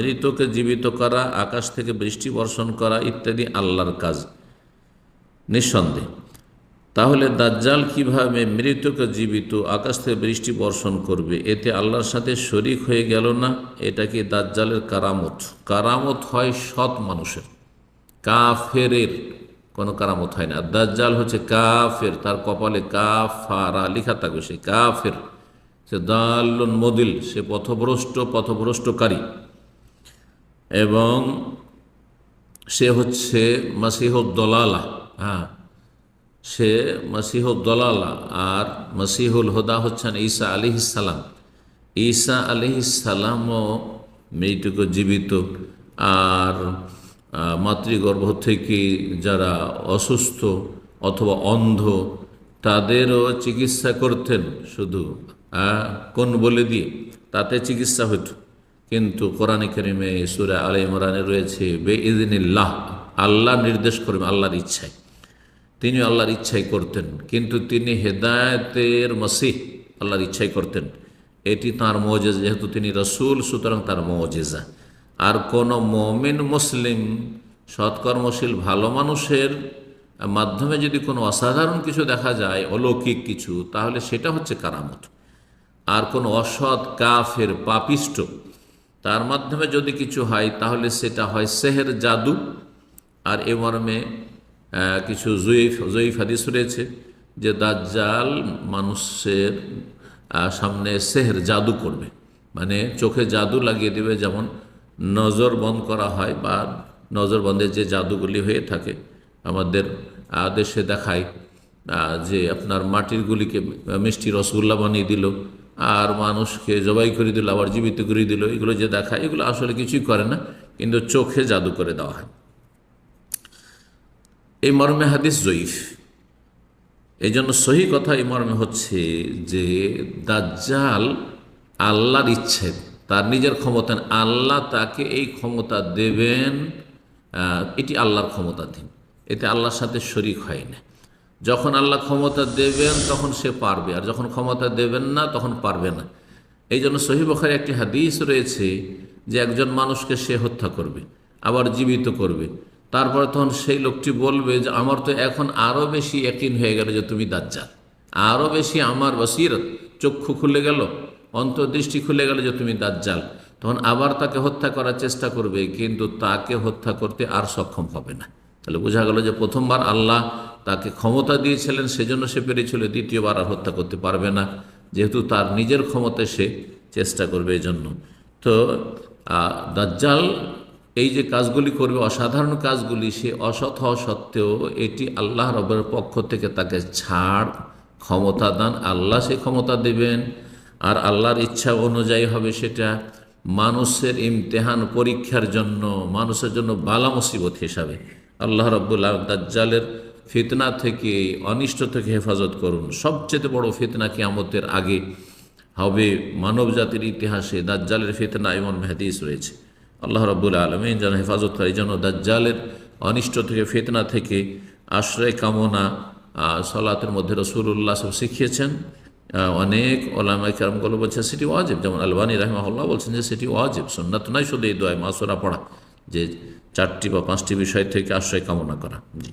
মৃতকে জীবিত করা, আকাশ থেকে বৃষ্টি বর্ষণ করা ইত্যাদি আল্লাহর কাজ। নিঃসন্দেহ। তাহলে দাজ্জাল কীভাবে মৃতকে জীবিত, আকাশ থেকে বৃষ্টি বর্ষণ করবে? এতে আল্লাহর সাথে শরিক হয়ে গেল না? এটা কি দাজ্জালের কারামত? কারামত হয় সৎ মানুষের। কাফেরের। কোনো কারামত হয় না। দাজ্জাল হচ্ছে কাফের। তার কপালে কাফারা লিখা থাকবে সে কাফের। সে দাল্লুন মদিল। সে পথভ্রষ্ট, পথভ্রষ্টকারী। এবং সে হচ্ছে মাসিহুদ্দলালা। হ্যাঁ সে মাসিহুদ্দলালা আর মাসিহুল হুদা হচ্ছেন ঈসা আলি ইসালাম ঈসা আলি ইসালামও মেয়েটুকু জীবিত আর মাতৃগর্ভ থেকে যারা অসুস্থ অথবা অন্ধ তাদেরও চিকিৎসা করতেন শুধু কোন বলে দিয়ে? তাতে চিকিৎসা হতো। কিন্তু কোরআন করিমে সুরা আল ইমরানে রয়েছে বে ইদিনিল্লাহ আল্লাহ নির্দেশ করবেন, আল্লাহর ইচ্ছায়। তিনি আল্লাহর ইচ্ছাই করতেন, কিন্তু তিনি হেদায়তের মসিহ আল্লাহর ইচ্ছাই করতেন। এটি তাঁর মজেজ, যেহেতু তিনি রসুল, সুতরাং তার মজেজা। আর কোনো মমিন, মুসলিম, সৎকর্মশীল, ভালো মানুষের মাধ্যমে যদি কোনো অসাধারণ কিছু দেখা যায়, অলৌকিক কিছু, তাহলে সেটা হচ্ছে কারামত। আর কোনো অসৎ, কাফের, পাপিষ্ট তার মাধ্যমে যদি কিছু হয়, তাহলে সেটা হয় সেহের জাদু। আর এ মর্মে কিছু জয়ীফ জয়ীফ হাদিস রয়েছে যে দাজ্জাল মানুষের সামনে সেহের জাদু করবে। মানে চোখে জাদু লাগিয়ে দেবে, যেমন নজর বন্ধ করা হয় বা নজর বন্ধের যে জাদুগুলি হয়ে থাকে, আমাদের দেশে দেখায় যে আপনার মাটির গুলিকে মিষ্টি রসগোল্লা বানিয়ে দিল আর মানুষকে জবাই করে দিল, আবার জীবিত করে দিল, এগুলো যে দেখায় এগুলো আসলে কিছুই করে না, কিন্তু চোখে জাদু করে দেওয়া হয়। এই মর্মে হাদিস জয়ীফ। এই জন্য সহি কথা এই মর্মে হচ্ছে যে দাজ্জাল আল্লাহর ইচ্ছে, তার নিজের ক্ষমতা আল্লাহ তাকে এই ক্ষমতা দেবেন এটি আল্লাহর ক্ষমতাধীন, এতে আল্লাহর সাথে শরিক হয় না। যখন আল্লাহ ক্ষমতা দেবেন, তখন সে পারবে। আর যখন ক্ষমতা দেবেন না, তখন পারবে না। এই জন্য সহিবখারে একটি হাদিস রয়েছে যে একজন মানুষকে সে হত্যা করবে, আবার জীবিত করবে। তারপরে তখন সেই লোকটি বলবে যে, আমার তো এখন আরও বেশি একিন হয়ে গেল যে তুমি দাজ্জাল। আরও বেশি আমার বসিরত। চক্ষু খুলে গেল, অন্তর্দৃষ্টি খুলে গেল যে তুমি দাজ্জাল। তখন আবার তাকে হত্যা করার চেষ্টা করবে, কিন্তু তাকে হত্যা করতে আর সক্ষম হবে না। তাহলে বোঝা গেল যে প্রথমবার আল্লাহ তাকে ক্ষমতা দিয়েছিলেন, সেজন্য সে পেরেছিল দ্বিতীয়বার আর হত্যা করতে পারবে না। যেহেতু তার নিজের ক্ষমতায় সে চেষ্টা করবে এই জন্য তো দাজ্জাল এই যে কাজগুলি করবে, অসাধারণ কাজগুলি, সে অসৎ হওয়া সত্ত্বেও এটি আল্লাহ রবের পক্ষ থেকে তাকে ছাড়, ক্ষমতা দান, আল্লাহ সে ক্ষমতা দেবেন। আর আল্লাহর ইচ্ছা অনুযায়ী হবে সেটা মানুষের ইমতেহান পরীক্ষার জন্য, মানুষের জন্য বালা মুসিবত হিসাবে। আল্লাহ রব্বুল্লাহ দাজ্জালের ফিতনা থেকে, অনিষ্ট থেকে হেফাজত করুন। সবচেয়ে বড় ফিতনা কিয়ামতের আগে হবে মানব জাতির ইতিহাসে দাজ্জালের ফিতনা এমন মেহাদিস রয়েছে। আল্লাহ রব্বুল আলমিন যেন হেফাজত করে যেন দাজ্জালের অনিষ্ট থেকে, ফিতনা থেকে আশ্রয়, কামনা সলাতের মধ্যে রসুল্লাহ সব শিখিয়েছেন। অনেক ওলামাই কেরমগুলো বলছে সেটি ওয়াজিব। যেমন আলবানী রহমাল্লাহ বলছেন যে, সেটি ওয়াজিব সন্ন্যাত নয় শুধু এই দোয়ায় মাসোরা পড়া, যে চারটি বা পাঁচটি বিষয় থেকে আশ্রয়, কামনা করা। জি।